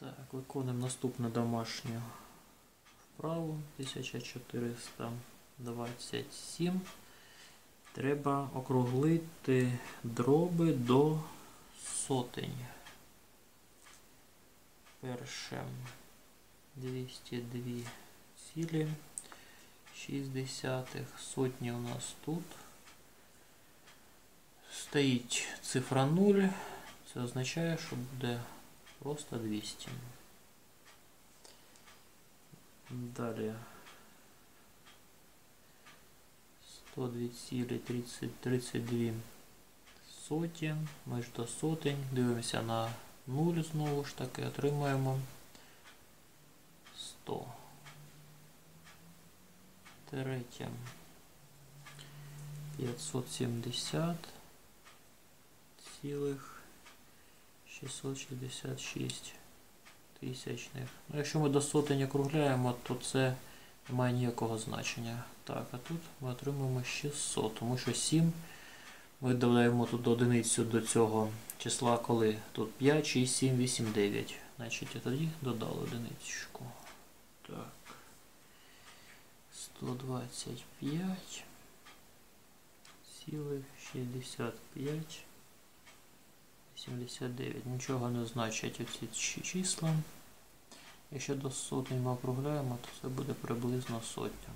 Так, виконуємо наступну домашню вправу 1427. Треба округлити дроби до сотень. Перше 202 цілі. 6 десятих. Сотні у нас тут. Стоїть цифра 0. Це означає, що буде просто 200. Далі 102 цілі 30, 32 соті. Ми ж до сотень. Дивимося на 0 знову ж таки, отримаємо 100. Третє 570 цілих 666 тисячних. Ну, якщо ми до сотень округляємо, то це не має ніякого значення. Так, а тут ми отримуємо 600, тому що 7 ми додаємо тут одиницю до цього числа, коли тут 5, 6, 7, 8, 9. Значить, і тоді додали одиничку. Так. 125 цілих 65 79. Нічого не значать оці числа. Якщо до сотень ми округляємо, то це буде приблизно сотня.